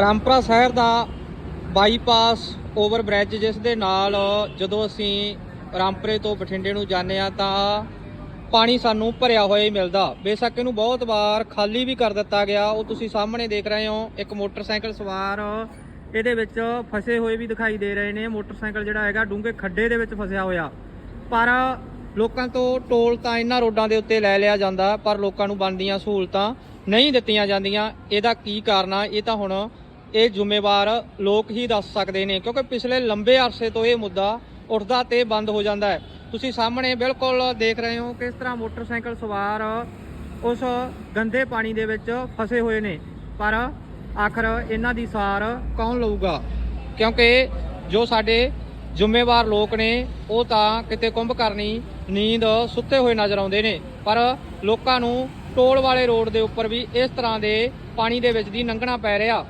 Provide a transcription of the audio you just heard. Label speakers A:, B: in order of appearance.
A: ਰਾਮਪੁਰਾ ਸ਼ਹਿਰ ਦਾ bypass over bridge ਜਿਸ ਦੇ ਨਾਲ ਜਦੋਂ ਅਸੀਂ ਰਾਮਪੁਰੇ ਤੋਂ ਬਠਿੰਡੇ ਨੂੰ ਜਾਂਦੇ ਆ ਤਾਂ ਪਾਣੀ ਸਾਨੂੰ ਭਰਿਆ ਹੋਇਆ ਹੀ ਮਿਲਦਾ। ਬੇਸ਼ੱਕ ਇਹਨੂੰ ਬਹੁਤ ਵਾਰ ਖਾਲੀ ਵੀ ਕਰ ਦਿੱਤਾ ਗਿਆ। ਉਹ ਤੁਸੀਂ ਸਾਹਮਣੇ ਦੇਖ ਰਹੇ ਹੋ, ਇੱਕ ਮੋਟਰਸਾਈਕਲ ਸਵਾਰ ਇਹਦੇ ਵਿੱਚ ਫਸੇ ਹੋਏ ਵੀ ਦਿਖਾਈ ਦੇ ਰਹੇ ਨੇ। ਮੋਟਰਸਾਈਕਲ ਜਿਹੜਾ ਹੈਗਾ, ਡੂੰਘੇ ਖੱਡੇ ਦੇ ਵਿੱਚ ਫਸਿਆ ਹੋਇਆ। ਪਰ ਲੋਕਾਂ ਤੋਂ ਟੋਲ ਤਾਂ ਇਹਨਾਂ ਰੋਡਾਂ ਦੇ ਉੱਤੇ ਲੈ ਲਿਆ ਜਾਂਦਾ, ਪਰ ਲੋਕਾਂ ਨੂੰ ਬਣਦੀਆਂ ਸਹੂਲਤਾਂ ਨਹੀਂ ਦਿੱਤੀਆਂ ਜਾਂਦੀਆਂ। ਇਹਦਾ ਕੀ ਕਾਰਨ ਆ? ਇਹ ਤਾਂ ਹੁਣ ਇਹ ਜ਼ਿੰਮੇਵਾਰ ਲੋਕ ਹੀ ਦੱਸ ਸਕਦੇ ਨੇ, ਕਿਉਂਕਿ ਪਿਛਲੇ ਲੰਬੇ ਅਰਸੇ ਤੋਂ ਇਹ ਮੁੱਦਾ ਉੱਠਦਾ ਤੇ ਬੰਦ ਹੋ ਜਾਂਦਾ ਹੈ। ਤੁਸੀਂ ਸਾਹਮਣੇ ਬਿਲਕੁਲ ਦੇਖ ਰਹੇ ਹੋ ਕਿਸ ਤਰ੍ਹਾਂ ਮੋਟਰਸਾਈਕਲ ਸਵਾਰ ਉਸ ਗੰਦੇ ਪਾਣੀ ਦੇ ਵਿੱਚ ਫਸੇ ਹੋਏ ਨੇ। ਪਰ ਆਖਰ ਇਹਨਾਂ ਦੀ ਸਾਰ ਕੌਣ ਲਊਗਾ? ਕਿਉਂਕਿ ਜੋ ਸਾਡੇ ਜ਼ਿੰਮੇਵਾਰ ਲੋਕ ਨੇ, ਉਹ ਤਾਂ ਕਿਤੇ ਕੁੰਭ ਕਰਨੀ, ਨੀਂਦ ਸੁੱਤੇ ਹੋਏ ਨਜ਼ਰ ਆਉਂਦੇ ਨੇ। ਪਰ ਲੋਕਾਂ ਨੂੰ ਟੋਲ ਵਾਲੇ ਰੋਡ ਦੇ ਉੱਪਰ ਵੀ ਇਸ ਤਰ੍ਹਾਂ ਦੇ ਪਾਣੀ ਦੇ ਵਿੱਚ ਦੀ ਲੰਘਣਾ ਪੈ ਰਿਹਾ।